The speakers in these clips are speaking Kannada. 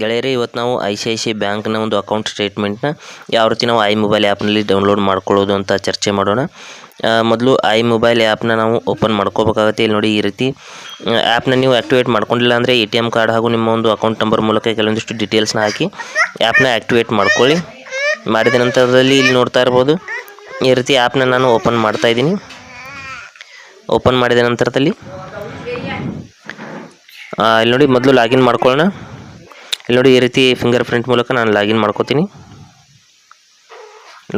ಗೆಳೆಯರೇ, ಇವತ್ತು ನಾವು ಐ ಸಿ ಐ ಸಿ ಬ್ಯಾಂಕ್ನ ಒಂದು ಅಕೌಂಟ್ ಸ್ಟೇಟ್ಮೆಂಟ್ನ ಯಾವ ರೀತಿ ನಾವು ಐ ಮೊಬೈಲ್ ಆ್ಯಪ್ನಲ್ಲಿ ಡೌನ್ಲೋಡ್ ಮಾಡ್ಕೊಳ್ಳೋದು ಅಂತ ಚರ್ಚೆ ಮಾಡೋಣ. ಮೊದಲು ಐ ಮೊಬೈಲ್ ಆ್ಯಪ್ನ ನಾವು ಓಪನ್ ಮಾಡ್ಕೋಬೇಕಾಗುತ್ತೆ. ಇಲ್ಲಿ ನೋಡಿ ಈ ರೀತಿ ಆ್ಯಪ್ನ ನೀವು ಆ್ಯಕ್ಟಿವೇಟ್ ಮಾಡ್ಕೊಂಡಿಲ್ಲ ಅಂದರೆ ಎ ಟಿ ಎಂ ಕಾರ್ಡ್ ಹಾಗೂ ನಿಮ್ಮ ಒಂದು ಅಕೌಂಟ್ ನಂಬರ್ ಮೂಲಕ ಕೆಲವೊಂದಿಷ್ಟು ಡೀಟೇಲ್ಸ್ನ ಹಾಕಿ ಆ್ಯಪ್ನ ಆ್ಯಕ್ಟಿವೇಟ್ ಮಾಡ್ಕೊಳ್ಳಿ. ಮಾಡಿದ ನಂತರದಲ್ಲಿ ಇಲ್ಲಿ ನೋಡ್ತಾ ಇರ್ಬೋದು, ಈ ರೀತಿ ಆ್ಯಪ್ನ ನಾನು ಓಪನ್ ಮಾಡ್ತಾ ಇದ್ದೀನಿ. ಓಪನ್ ಮಾಡಿದ ನಂತರದಲ್ಲಿ ಇಲ್ಲಿ ನೋಡಿ ಮೊದಲು ಲಾಗಿನ್ ಮಾಡ್ಕೊಳ್ಳೋಣ. ಇಲ್ಲಿ ನೋಡಿ ಈ ರೀತಿ ಫಿಂಗರ್ ಪ್ರಿಂಟ್ ಮೂಲಕ ನಾನು ಲಾಗಿನ್ ಮಾಡ್ಕೋತೀನಿ.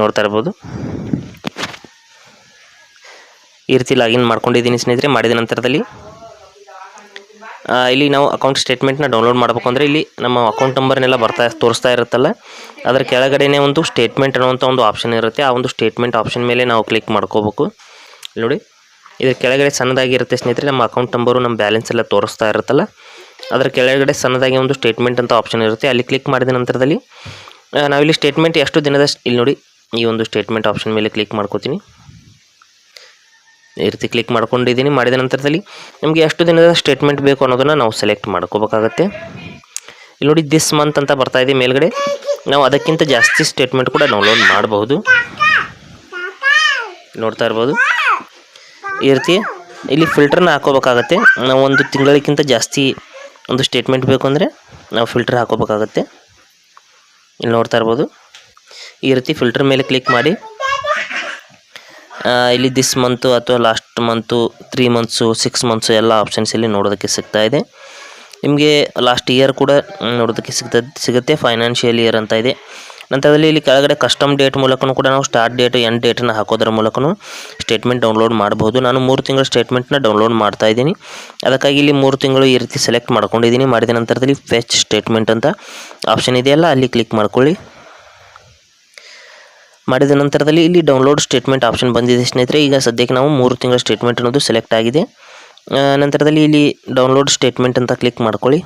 ನೋಡ್ತಾ ಇರ್ಬೋದು. ಈ ರೀತಿ ಲಾಗಿನ್ ಮಾಡ್ಕೊಂಡಿದ್ದೀನಿ ಸ್ನೇಹಿತರೆ, ಮಾಡಿದ ನಂತರದಲ್ಲಿ. ಇಲ್ಲಿ ನಾವು ಅಕೌಂಟ್ ಸ್ಟೇಟ್ಮೆಂಟ್ನ ಡೌನ್ಲೋಡ್ ಮಾಡಬೇಕು ಅಂದರೆ ಇಲ್ಲಿ ನಮ್ಮ ಅಕೌಂಟ್ ನಂಬರ್ನೆಲ್ಲ ಬರ್ತಾ, ತೋರಿಸ್ತಾ ಇರುತ್ತಲ್ಲ. ಅದರ ಕೆಳಗಡೆನೇ ಒಂದು ಸ್ಟೇಟ್ಮೆಂಟ್ ಅನ್ನುವಂಥ ಒಂದು ಆಪ್ಷನ್ ಇರುತ್ತೆ. ಆ ಒಂದು ಸ್ಟೇಟ್ಮೆಂಟ್ ಆಪ್ಷನ್ ಮೇಲೆ ನಾವು ಕ್ಲಿಕ್ ಮಾಡ್ಕೋಬೇಕು. ನೋಡಿ ಇದ್ರ ಕೆಳಗಡೆ ಸಣ್ಣದಾಗಿರುತ್ತೆ ಸ್ನೇಹಿತರೆ, ನಮ್ಮ ಅಕೌಂಟ್ ನಂಬರು ನಮ್ಮ ಬ್ಯಾಲೆನ್ಸ್ ಎಲ್ಲ ತೋರಿಸ್ತಾ ಇರುತ್ತಲ್ಲ. ಅದರ ಕೆಳಗಡೆ ಸಣ್ಣದಾಗಿ ಒಂದು ಸ್ಟೇಟ್ಮೆಂಟ್ ಅಂತ ಆಪ್ಷನ್ ಇರುತ್ತೆ. ಅಲ್ಲಿ ಕ್ಲಿಕ್ ಮಾಡಿದ ನಂತರದಲ್ಲಿ ನಾವಿಲ್ಲಿ ಸ್ಟೇಟ್ಮೆಂಟ್ ಎಷ್ಟು ದಿನದ ಇಲ್ಲಿ ನೋಡಿ, ಈ ಒಂದು ಸ್ಟೇಟ್ಮೆಂಟ್ ಆಪ್ಷನ್ ಮೇಲೆ ಕ್ಲಿಕ್ ಮಾಡ್ಕೋತೀನಿ. ಈ ರೀತಿ ಕ್ಲಿಕ್ ಮಾಡ್ಕೊಂಡಿದ್ದೀನಿ. ಮಾಡಿದ ನಂತರದಲ್ಲಿ ನಮಗೆ ಎಷ್ಟು ದಿನದ ಸ್ಟೇಟ್ಮೆಂಟ್ ಬೇಕು ಅನ್ನೋದನ್ನು ನಾವು ಸೆಲೆಕ್ಟ್ ಮಾಡ್ಕೋಬೇಕಾಗತ್ತೆ. ಇಲ್ಲಿ ನೋಡಿ ದಿಸ್ ಮಂತ್ ಅಂತ ಬರ್ತಾ ಇದೆ ಮೇಲ್ಗಡೆ. ನಾವು ಅದಕ್ಕಿಂತ ಜಾಸ್ತಿ ಸ್ಟೇಟ್ಮೆಂಟ್ ಕೂಡ ಡೌನ್ಲೋಡ್ ಮಾಡಬಹುದು. ನೋಡ್ತಾ ಇರ್ಬೋದು. ಈ ರೀತಿ ಇಲ್ಲಿ ಫಿಲ್ಟರ್ನ ಹಾಕೋಬೇಕಾಗತ್ತೆ. ನಾವು ಒಂದು ತಿಂಗಳಿಗಿಂತ ಜಾಸ್ತಿ ಒಂದು ಸ್ಟೇಟ್ಮೆಂಟ್ ಬೇಕು ಅಂದರೆ ನಾವು ಫಿಲ್ಟರ್ ಹಾಕೋಬೇಕಾಗತ್ತೆ. ಇಲ್ಲಿ ನೋಡ್ತಾ ಇರ್ಬೋದು. ಈ ರೀತಿ ಫಿಲ್ಟರ್ ಮೇಲೆ ಕ್ಲಿಕ್ ಮಾಡಿ ಇಲ್ಲಿ ದಿಸ್ ಮಂತು ಅಥವಾ last month three months six months ಎಲ್ಲ ಆಪ್ಷನ್ಸ್ ಇಲ್ಲಿ ನೋಡೋದಕ್ಕೆ ಸಿಗ್ತಾ ಇದೆ. ನಿಮಗೆ ಲಾಸ್ಟ್ ಇಯರ್ ಕೂಡ ನೋಡೋದಕ್ಕೆ ಸಿಗ್ತದೆ, ಸಿಗುತ್ತೆ ಫೈನಾನ್ಷಿಯಲ್ ಇಯರ್ ಅಂತ ಇದೆ. ನಂತರದಲ್ಲಿ ಇಲ್ಲಿ ಕೆಳಗಡೆ ಕಸ್ಟಮ್ ಡೇಟ್ ಮೂಲಕನೂ ಕೂಡ ನಾವು ಸ್ಟಾರ್ಟ್ ಡೇಟ್ ಎಂಡ್ ಡೇಟನ್ನು ಹಾಕೋದ್ರ ಮೂಲಕನೂ ಸ್ಟೇಟ್ಮೆಂಟ್ ಡೌನ್ಲೋಡ್ ಮಾಡಬಹುದು. ನಾನು ಮೂರು ತಿಂಗಳ ಸ್ಟೇಟ್ಮೆಂಟ್ನ ಡೌನ್ಲೋಡ್ ಮಾಡ್ತಾ ಇದ್ದೀನಿ. ಅದಕ್ಕಾಗಿ ಇಲ್ಲಿ ಮೂರು ತಿಂಗಳು ಈ ರೀತಿ ಸೆಲೆಕ್ಟ್ ಮಾಡ್ಕೊಂಡಿದ್ದೀನಿ. ಮಾಡಿದ ನಂತರದಲ್ಲಿ ಫೆಚ್ ಸ್ಟೇಟ್ಮೆಂಟ್ ಅಂತ ಆಪ್ಷನ್ ಇದೆಯಲ್ಲ, ಅಲ್ಲಿ ಕ್ಲಿಕ್ ಮಾಡ್ಕೊಳ್ಳಿ. ಮಾಡಿದ ನಂತರದಲ್ಲಿ ಇಲ್ಲಿ ಡೌನ್ಲೋಡ್ ಸ್ಟೇಟ್ಮೆಂಟ್ ಆಪ್ಷನ್ ಬಂದಿದೆ ಸ್ನೇಹಿತರೆ. ಈಗ ಸದ್ಯಕ್ಕೆ ನಾವು ಮೂರು ತಿಂಗಳ ಸ್ಟೇಟ್ಮೆಂಟ್ ಅನ್ನೋದು ಸೆಲೆಕ್ಟ್ ಆಗಿದೆ. ನಂತರದಲ್ಲಿ ಇಲ್ಲಿ ಡೌನ್ಲೋಡ್ ಸ್ಟೇಟ್ಮೆಂಟ್ ಅಂತ ಕ್ಲಿಕ್ ಮಾಡ್ಕೊಳ್ಳಿ.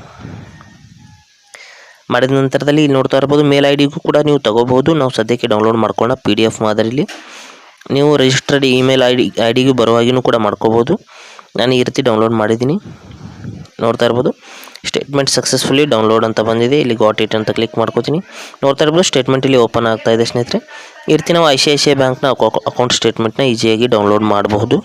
ಮಾಡಿದ ನಂತರದಲ್ಲಿ ಇಲ್ಲಿ ನೋಡ್ತಾ ಇರ್ಬೋದು, ಮೇಲ್ ಐ ಡಿಗೂ ಕೂಡ ನೀವು ತಗೋಬಹುದು. ನಾವು ಸದ್ಯಕ್ಕೆ ಡೌನ್ಲೋಡ್ ಮಾಡ್ಕೊಳ್ಳೋಣ ಪಿ ಡಿ ಎಫ್ ಮಾದರಿಲಿ. ನೀವು registered email I D I ಡಿಗೂ ಬರುವಾಗಿಯೂ ಕೂಡ ಮಾಡ್ಕೋಬೋದು ನಾನು ಈ ರೀತಿ ಡೌನ್ಲೋಡ್ ಮಾಡಿದ್ದೀನಿ. ನೋಡ್ತಾ ಇರ್ಬೋದು ಸ್ಟೇಟ್ಮೆಂಟ್ ಸಕ್ಸಸ್ಫುಲಿ ಡೌನ್ಲೋಡ್ ಅಂತ ಬಂದಿದೆ. ಇಲ್ಲಿ ಗಾಟ್ ಇಟ್ ಅಂತ ಕ್ಲಿಕ್ ಮಾಡ್ಕೋತೀನಿ. ನೋಡ್ತಾ ಇರ್ಬೋದು ಸ್ಟೇಟ್ಮೆಂಟ್ ಇಲ್ಲಿ ಓಪನ್ ಆಗ್ತಾ ಇದೆ ಸ್ನೇಹಿತರೆ. ಈ ರೀತಿ ನಾವು I C I C I ಬ್ಯಾಂಕ್ನ ಅಕೌಂಟ್ ಸ್ಟೇಟ್ಮೆಂಟ್ನ ಈಸಿಯಾಗಿ ಡೌನ್ಲೋಡ್ ಮಾಡಬಹುದು.